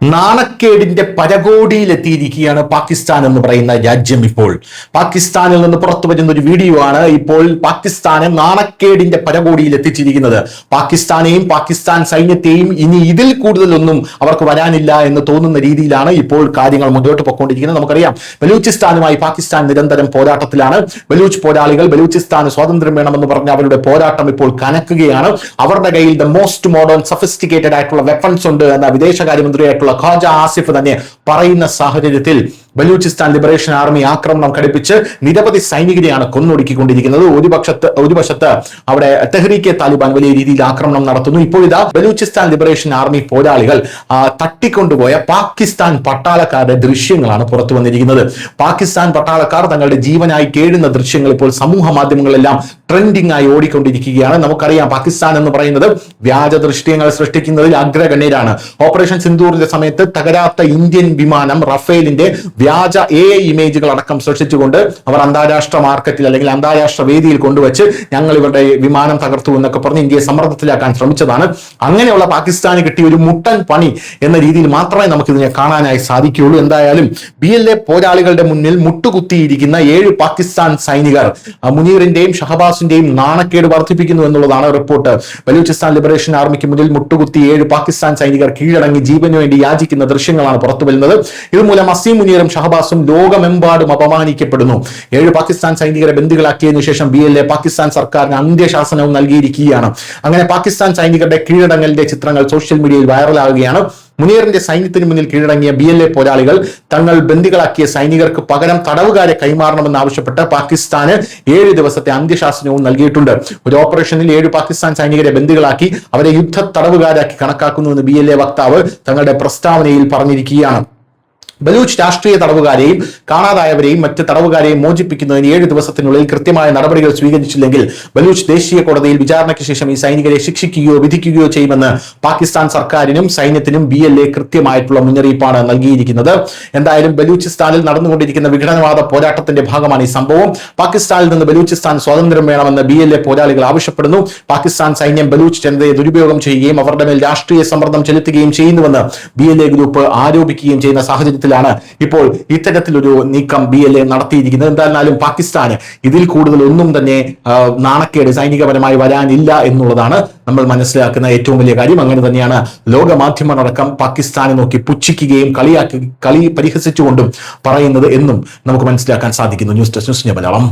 നാണക്കേടിന്റെ പരകോടിയിലെത്തിയിരിക്കുകയാണ് പാകിസ്ഥാൻ എന്ന് പറയുന്ന രാജ്യം ഇപ്പോൾ. പാകിസ്ഥാനിൽ നിന്ന് പുറത്തു വരുന്ന ഒരു വീഡിയോ ആണ് ഇപ്പോൾ പാകിസ്ഥാനെ നാണക്കേടിന്റെ പരകോടിയിൽ എത്തിച്ചിരിക്കുന്നത് പാകിസ്ഥാനെയും പാകിസ്ഥാൻ സൈന്യത്തെയും ഇനി ഇതിൽ കൂടുതലൊന്നും അവർക്ക് വരാനില്ല എന്ന് തോന്നുന്ന രീതിയിലാണ് ഇപ്പോൾ കാര്യങ്ങൾ മുന്നോട്ട് പോയിക്കൊണ്ടിരിക്കുന്നത്. നമുക്കറിയാം ബലൂചിസ്ഥാനുമായി പാകിസ്ഥാൻ നിരന്തരം പോരാട്ടത്തിലാണ്. ബലൂച്ച് പോരാളികൾ ബലൂചിസ്ഥാന് സ്വാതന്ത്ര്യം വേണമെന്ന് പറഞ്ഞ അവരുടെ പോരാട്ടം ഇപ്പോൾ കനക്കുകയാണ്. അവരുടെ കയ്യിൽ ദ മോസ്റ്റ് മോഡേൺ സഫിസ്റ്റിക്കേറ്റഡ് ആയിട്ടുള്ള വെപ്പൺസ് ഉണ്ട് എന്ന വിദേശകാര്യമന്ത്രിയായിട്ടുള്ള ഖാജ ആസിഫ് തന്നെ പറയുന്ന സാഹചര്യത്തിൽ ബലൂചിസ്ഥാൻ ലിബറേഷൻ ആർമി ആക്രമണം ഘടിപ്പിച്ച് നിരവധി സൈനികരെയാണ് കൊന്നൊടുക്കിക്കൊണ്ടിരിക്കുന്നത്. ഒരു പക്ഷത്ത് ഒരു വശത്ത് അവിടെ തെഹ്രീക്കെ താലിബാൻ വലിയ രീതിയിൽ ആക്രമണം നടത്തുന്നു. ഇപ്പോഴിതാ ബലൂചിസ്ഥാൻ ലിബറേഷൻ ആർമി പോരാളികൾ തട്ടിക്കൊണ്ടുപോയ പാകിസ്ഥാൻ പട്ടാളക്കാരുടെ ദൃശ്യങ്ങളാണ് പുറത്തു വന്നിരിക്കുന്നത്. പാകിസ്ഥാൻ പട്ടാളക്കാർ തങ്ങളുടെ ജീവനായി കേഴുന്ന ദൃശ്യങ്ങൾ ഇപ്പോൾ സമൂഹ മാധ്യമങ്ങളെല്ലാം ട്രെൻഡിംഗ് ആയി ഓടിക്കൊണ്ടിരിക്കുകയാണ്. നമുക്കറിയാം പാകിസ്ഥാൻ എന്ന് പറയുന്നത് വ്യാജ ദൃശ്യങ്ങൾ സൃഷ്ടിക്കുന്നതിൽ അഗ്രഗണ്യരാണ്. ഓപ്പറേഷൻ സിന്ദൂറിന്റെ സമയത്ത് തകരാത്ത ഇന്ത്യൻ വിമാനം റഫേലിന്റെ വ്യാജ എ ഇമേജുകൾ അടക്കം സൃഷ്ടിച്ചുകൊണ്ട് അവർ അന്താരാഷ്ട്ര മാർക്കറ്റിൽ അല്ലെങ്കിൽ അന്താരാഷ്ട്ര വേദിയിൽ കൊണ്ടുവച്ച് ഞങ്ങൾ ഇവരുടെ വിമാനം തകർത്തു എന്നൊക്കെ പറഞ്ഞ് ഇന്ത്യയെ സമ്മർദ്ദത്തിലാക്കാൻ ശ്രമിച്ചതാണ്. അങ്ങനെയുള്ള പാകിസ്ഥാന് കിട്ടിയ ഒരു മുട്ടൻ പണി എന്ന രീതിയിൽ മാത്രമേ നമുക്ക് ഇതിനെ കാണാനായി സാധിക്കുകയുള്ളൂ. എന്തായാലും ബി എൽ എ പോരാളികളുടെ മുന്നിൽ മുട്ടുകുത്തിയിരിക്കുന്ന ഏഴ് പാകിസ്ഥാൻ സൈനികർ മുനീറിന്റെയും ഷഹബാസിന്റെയും നാണക്കേട് വർദ്ധിപ്പിക്കുന്നു എന്നുള്ളതാണ് റിപ്പോർട്ട്. ബലൂചിസ്ഥാൻ ലിബറേഷൻ ആർമിക്ക് മുന്നിൽ മുട്ടുകുത്തി ഏഴ് പാകിസ്ഥാൻ സൈനികർ കീഴടങ്ങി ജീവന് വേണ്ടി യാചിക്കുന്ന ദൃശ്യങ്ങളാണ് പുറത്തു വരുന്നത് ഇതുമൂലം അസീം മുനീറും ഷഹബാസും ലോകമെമ്പാടും അപമാനിക്കപ്പെടുന്നു. ഏഴ് പാകിസ്ഥാൻ സൈനികരെ ബന്ദികളാക്കിയതിനു ശേഷം ബി എൽ എ പാകിസ്ഥാൻ സർക്കാരിന് അന്ത്യശാസനവും നൽകിയിരിക്കുകയാണ്. അങ്ങനെ പാകിസ്ഥാൻ സൈനികരുടെ കീഴടങ്ങലിന്റെ ചിത്രങ്ങൾ സോഷ്യൽ മീഡിയയിൽ വൈറലാകുകയാണ്. മുനീറിന്റെ സൈന്യത്തിന് മുന്നിൽ കീഴടങ്ങിയ ബി എൽ എ പോരാളികൾ തങ്ങൾ ബന്ദികളാക്കിയ സൈനികർക്ക് പകരം തടവുകാരെ കൈമാറണമെന്ന് ആവശ്യപ്പെട്ട് പാകിസ്ഥാന് ഏഴ് ദിവസത്തെ അന്ത്യശാസനവും നൽകിയിട്ടുണ്ട്. ഒരു ഓപ്പറേഷനിൽ ഏഴ് പാകിസ്ഥാൻ സൈനികരെ ബന്ദികളാക്കി അവരെ യുദ്ധ തടവുകാരാക്കി കണക്കാക്കുന്നുവെന്ന് ബി വക്താവ് തങ്ങളുടെ പ്രസ്താവനയിൽ പറഞ്ഞിരിക്കുകയാണ്. ബലൂച്ച് രാഷ്ട്രീയ തടവുകാരെയും കാണാതായവരെയും മറ്റ് തടവുകാരെയും മോചിപ്പിക്കുന്നതിന് ഏഴ് ദിവസത്തിനുള്ളിൽ കൃത്യമായ നടപടികൾ സ്വീകരിച്ചില്ലെങ്കിൽ ബലൂച്ച് ദേശീയ കോടതിയിൽ വിചാരണയ്ക്ക് ശേഷം ഈ സൈനികരെ ശിക്ഷിക്കുകയോ വിധിക്കുകയോ ചെയ്യുമെന്ന് പാകിസ്ഥാൻ സർക്കാരിനും സൈന്യത്തിനും ബി കൃത്യമായിട്ടുള്ള മുന്നറിയിപ്പാണ് നൽകിയിരിക്കുന്നത്. എന്തായാലും ബലൂചിസ്ഥാനിൽ നടന്നുകൊണ്ടിരിക്കുന്ന വിഘടനവാദ പോരാട്ടത്തിന്റെ ഭാഗമാണ് ഈ സംഭവം. പാകിസ്ഥാനിൽ നിന്ന് ബലൂചിസ്ഥാൻ സ്വാതന്ത്ര്യം വേണമെന്ന് ബി പോരാളികൾ ആവശ്യപ്പെടുന്നു. പാകിസ്ഥാൻ സൈന്യം ബലൂച്ച് ജനതയെ ദുരുപയോഗം ചെയ്യുകയും അവരുടെ മേൽ രാഷ്ട്രീയ സമ്മർദ്ദം ചെലുത്തുകയും ചെയ്യുന്നുവെന്ന് ബി ഗ്രൂപ്പ് ആരോപിക്കുകയും ചെയ്യുന്ന സാഹചര്യത്തിലാണ് ഇപ്പോൾ ഇത്തരത്തിലൊരു നീക്കം ബി എൽ എ നടത്തിയിരിക്കുന്നത്. എന്തായാലും പാകിസ്ഥാന് ഇതിൽ കൂടുതൽ ഒന്നും തന്നെ നാണക്കേട് സൈനികപരമായി വരാനില്ല എന്നുള്ളതാണ് നമ്മൾ മനസ്സിലാക്കുന്ന ഏറ്റവും വലിയ കാര്യം. അങ്ങനെ തന്നെയാണ് ലോകമാധ്യമങ്ങളടക്കം പാകിസ്ഥാനെ നോക്കി പുച്ഛിക്കുകയും കളിയാക്കി കളി പരിഹസിച്ചുകൊണ്ടും പറയുന്നത് എന്നും നമുക്ക് മനസ്സിലാക്കാൻ സാധിക്കുന്നു. News desk news Malayalam.